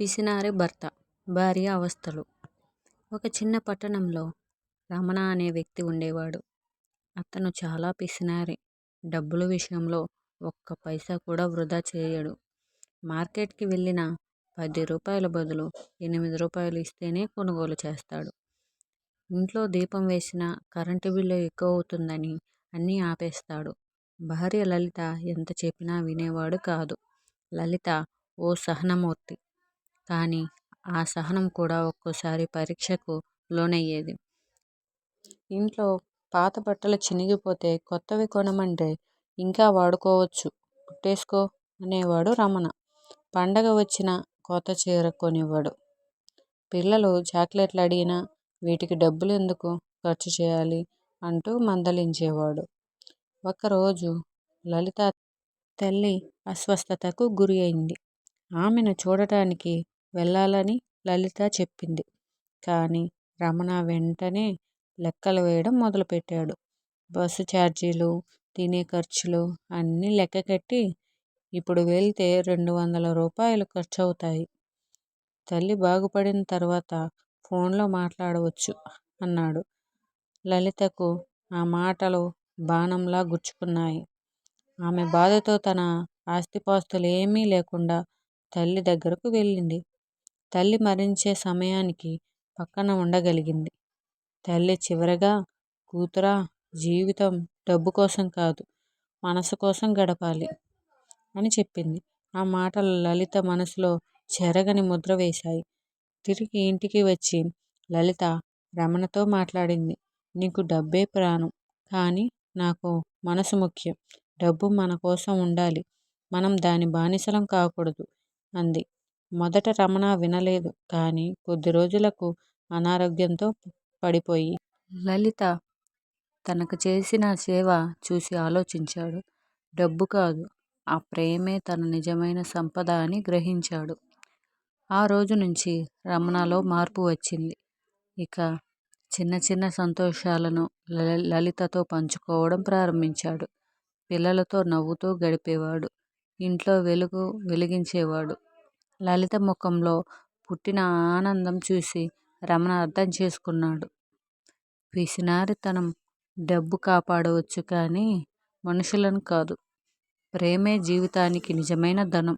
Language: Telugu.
పిసినారి భర్త భార్య అవస్థలు ఒక చిన్న పట్టణంలో రమణ అనే వ్యక్తి ఉండేవాడు. అతను చాలా పిసినారి. డబ్బుల విషయంలో ఒక్క పైసా కూడా వృధా చేయడు. మార్కెట్కి వెళ్ళిన పది రూపాయల బదులు ఎనిమిది రూపాయలు ఇస్తేనే కొనుగోలు చేస్తాడు. ఇంట్లో దీపం వేసినా కరెంటు బిల్లు ఎక్కువ అవుతుందని అన్నీ ఆపేస్తాడు. భార్య లలిత ఎంత చెప్పినా వినేవాడు కాదు. లలిత ఓ సహనమూర్తి. కానీ ఆ సహనం కూడా ఒక్కోసారి పరీక్షకు లోనయ్యేది. ఇంట్లో పాత బట్టలు చినిగిపోతే కొత్తవి కొనమంటే ఇంకా వాడుకోవచ్చు కుట్టేసుకో అనేవాడు రమణ. పండగ వచ్చిన కొత్త చీర కొనివ్వడు. పిల్లలు చాక్లెట్లు అడిగినా వీటికి డబ్బులు ఎందుకు ఖర్చు చేయాలి అంటూ మందలించేవాడు. ఒకరోజు లలిత తల్లి అస్వస్థతకు గురి అయింది. ఆమెను చూడటానికి వెళ్ళాలని లలిత చెప్పింది. కానీ రమణ వెంటనే లెక్కలు వేయడం మొదలుపెట్టాడు. బస్సు చార్జీలు, తినే ఖర్చులు అన్నీ లెక్క కట్టి ఇప్పుడు వెళితే రెండు వందల రూపాయలు ఖర్చు అవుతాయి తల్లి బాగుపడిన తర్వాత ఫోన్లో మాట్లాడవచ్చు అన్నాడు. లలితకు ఆ మాటలు బాణంలా గుచ్చుకున్నాయి. ఆమె బాధతో తన ఆస్తిపాస్తులు ఏమీ లేకుండా తల్లి దగ్గరకు వెళ్ళింది. తల్లి మరణించే సమయానికి పక్కన ఉండగలిగింది. తల్లి చివరగా కూతురా జీవితం డబ్బు కోసం కాదు మనసు కోసం గడపాలి అని చెప్పింది. ఆ మాటలు లలిత మనసులో చెరగని ముద్ర వేశాయి. తిరిగి ఇంటికి వచ్చి లలిత రమణతో మాట్లాడింది. నీకు డబ్బే ప్రాణం. కానీ నాకు మనసు ముఖ్యం. డబ్బు మన కోసం ఉండాలి. మనం దాని బానిసలం కాకూడదు అంది. మొదట రమణ వినలేదు. కానీ కొద్ది రోజులకు అనారోగ్యంతో పడిపోయి. లలిత తనకు చేసిన సేవ చూసి ఆలోచించాడు. డబ్బు కాదు ఆ ప్రేమే తన నిజమైన సంపద అని గ్రహించాడు. ఆ రోజు నుంచి రమణలో మార్పు వచ్చింది. ఇక చిన్న చిన్న సంతోషాలను లలితతో పంచుకోవడం ప్రారంభించాడు. పిల్లలతో నవ్వుతూ గడిపేవాడు. ఇంట్లో వెలుగు వెలిగించేవాడు. లలిత ముఖంలో పుట్టిన ఆనందం చూసి రమణ అర్థం చేసుకున్నాడు. పిసినారితనం డబ్బు కాపాడవచ్చు కానీ మనుషులను కాదు. ప్రేమే జీవితానికి నిజమైన ధనం.